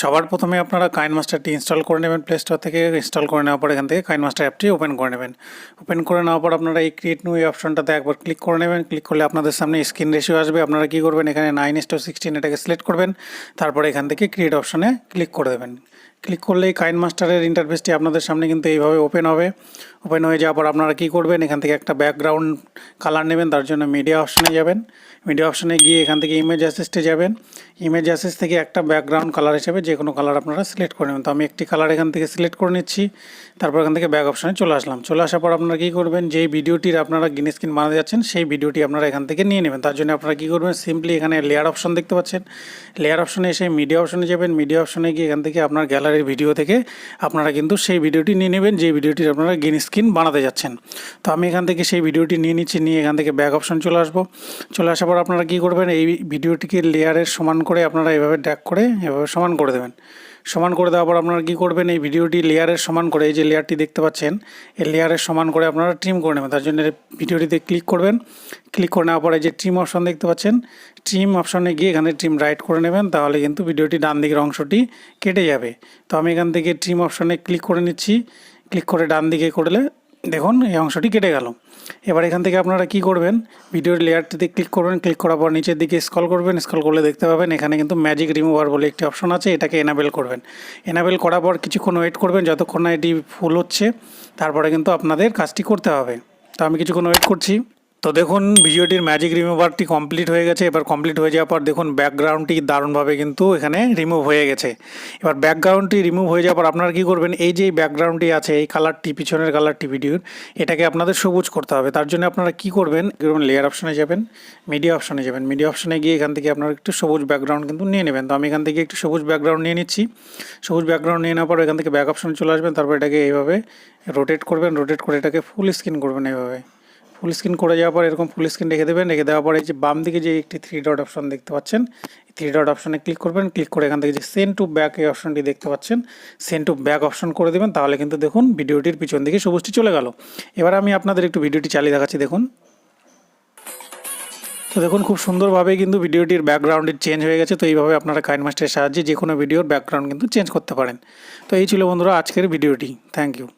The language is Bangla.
সবার প্রথমে আপনারা কাইন মাস্টারটি ইনস্টল করে নেবেন প্লে স্টোর থেকে ইনস্টল করে নেওয়ার পর এখান থেকে কাইন মাস্টার অ্যাপটি ওপেন করে নেবেন। ওপেন করে নেওয়ার পর আপনারা এই ক্রিয়েট নিউ এই অপশনটাতে একবার ক্লিক করে নেবেন। ক্লিক করলে আপনাদের সামনে স্ক্রিন রেশিও আসবে। আপনারা কী করবেন? এখানে নাইন ইস সিক্সটিন এটাকে সিলেক্ট করবেন। তারপরে এখান থেকে ক্রিয়েট অপশনে ক্লিক করে দেবেন। ক্লিক করলে এই কাইন মাস্টারের ইন্টারফেসটি আপনাদের সামনে কিন্তু এইভাবে ওপেন হবে। ওপেন হয়ে যাওয়ার পর আপনারা কী করবেন? এখান থেকে একটা ব্যাকগ্রাউন্ড কালার নেবেন, তার জন্য মিডিয়া অপশনে যাবেন। মিডিয়া অপশানে গিয়ে এখান থেকে ইমেজ অ্যাসিস্টে যাবেন। ইমেজ অ্যাসিস্ট থেকে একটা ব্যাকগ্রাউন্ড কালার হিসেবে যে কোনো কালার আপনারা সিলেক্ট করে নেবেন। তো আমি একটি কালার এখান থেকে সিলেক্ট করে নিচ্ছি, তারপর এখান থেকে ব্যাক অপশানে চলে আসলাম। চলে আসার পর আপনারা কী করবেন? যেই ভিডিওটির আপনারা গিনি স্ক্রিন বানাতে যাচ্ছেন, সেই ভিডিওটি আপনারা এখান থেকে নিয়ে নেবেন। তার জন্য আপনারা কী করবেন? সিম্পলি এখানে লেয়ার অপশন দেখতে পাচ্ছেন। লেয়ার অপশানে এসে মিডিয়া অপশনে যাবেন। মিডিয়া অপশনে গিয়ে এখান থেকে আপনার গ্যালারির ভিডিও থেকে আপনারা কিন্তু সেই ভিডিওটি নিয়ে নেবেন যে ভিডিওটি আপনারা গ্রিন স্ক্রিন বানাতে যাচ্ছেন। তো আমি এখান থেকে সেই ভিডিওটি নিয়ে নিচ্ছি, নিয়ে এখান থেকে ব্যাক অপশন চলে আসব। চলে আসার পর আপনারা কী করবেন, এই ভিডিওটিকে লেয়ারের সমান করে আপনারা এভাবে ড্যাক করে এভাবে সমান করে দেবেন। সমান করে দেওয়ার পর আপনারা কী করবেন? এই ভিডিওটি লেয়ারের সমান করে, এই যে লেয়ারটি দেখতে পাচ্ছেন, এই লেয়ারের সমান করে আপনারা ট্রিম করে নেবেন। তার জন্য ভিডিওটিতে ক্লিক করবেন। ক্লিক করে নেওয়ার পরে যে ট্রিম অপশন দেখতে পাচ্ছেন ট্রিম অপশনে গিয়ে এখানে ট্রিম রাইট করে নেবেন, তাহলে কিন্তু ভিডিওটি ডান দিকের অংশটি কেটে যাবে। তো আমি এখান থেকে ট্রিম অপশনে ক্লিক করে নিচ্ছি। ক্লিক করে ডান দিকে করলে দেখুন, এই অংশটি কেটে গেল। এবার এখান থেকে আপনারা কি করবেন? ভিডিওর লেয়ারটিতে ক্লিক করবেন, ক্লিক করার পর নিচের দিকে স্কল করবেন স্কল করলে দেখতে পাবেন এখানে কিন্তু ম্যাজিক রিমুভার বলে একটি অপশন আছে, এটাকে এনাবেল করবেন। এনাবেল করার পর কিছুক্ষণ ওয়েট করবেন, যতক্ষণ না এটি ফুল হচ্ছে, তারপরে কিন্তু আপনাদের কাজটি করতে হবে। তো আমি কিছুক্ষণ ওয়েট করছি। তো দেখুন, ভিডিওটির ম্যাজিক রিমুভারটি কমপ্লিট হয়ে গেছে। এবার কমপ্লিট হয়ে যাওয়ার পর দেখুন ব্যাকগ্রাউন্ডটি দারুণভাবে কিন্তু এখানে রিমুভ হয়ে গেছে। এবার ব্যাকগ্রাউন্ডটি রিমুভ হয়ে যাওয়ার পর আপনারা কী করবেন, এই যে ব্যাকগ্রাউন্ডটি আছে, এই কালারটি পিছনের কালারটি ভিডিওর এটাকে আপনাদের সবুজ করতে হবে। তার জন্য আপনারা কী করবেন লেয়ার অপশনে যাবেন মিডিয়া অপশনে যাবেন। মিডিয়া অপশনে গিয়ে এখান থেকে আপনারা একটু সবুজ ব্যাকগ্রাউন্ড কিন্তু নিয়ে নেবেন। তো আমি এখান থেকে একটু সবুজ ব্যাকগ্রাউন্ড নিয়ে নিচ্ছি। সবুজ ব্যাকগ্রাউন্ড নিয়ে নেওয়ার পর এখান থেকে ব্যাক অপশনে চলে আসবেন। তারপর এটাকে এইভাবে রোটেট করবেন রোটেট করে এটাকে ফুল স্ক্রিন করবেন এইভাবে। ফুল স্ক্রিন করে যাওয়ার পর এরকম ফুল স্ক্রিন রেখে দেবেন, রেখে দেওয়ার পরে যে বাম দিকে যে একটি থ্রি ডট অপশন দেখতে পাচ্ছেন থ্রি ডট অপশনে ক্লিক করবেন ক্লিক করে এখান থেকে যে সেন্ড টু ব্যাক এই অপশনটি দেখতে পাচ্ছেন সেন্ড টু ব্যাক অপশন করে দেবেন, তাহলে কিন্তু দেখুন ভিডিওটির পিছন দিকে সবুজটি চলে গেল। এবার আমি আপনাদের একটু ভিডিওটি চালিয়ে দেখাচ্ছি, দেখুন। তো দেখুন, খুব সুন্দরভাবে কিন্তু ভিডিওটির ব্যাকগ্রাউন্ডের চেঞ্জ হয়ে গেছে, তো এইভাবে আপনারা কাইন মাস্টারের সাহায্যে যে কোনো ভিডিওর ব্যাকগ্রাউন্ড কিন্তু চেঞ্জ করতে পারেন। তো এই ছিল বন্ধুরা আজকের ভিডিওটি থ্যাংক ইউ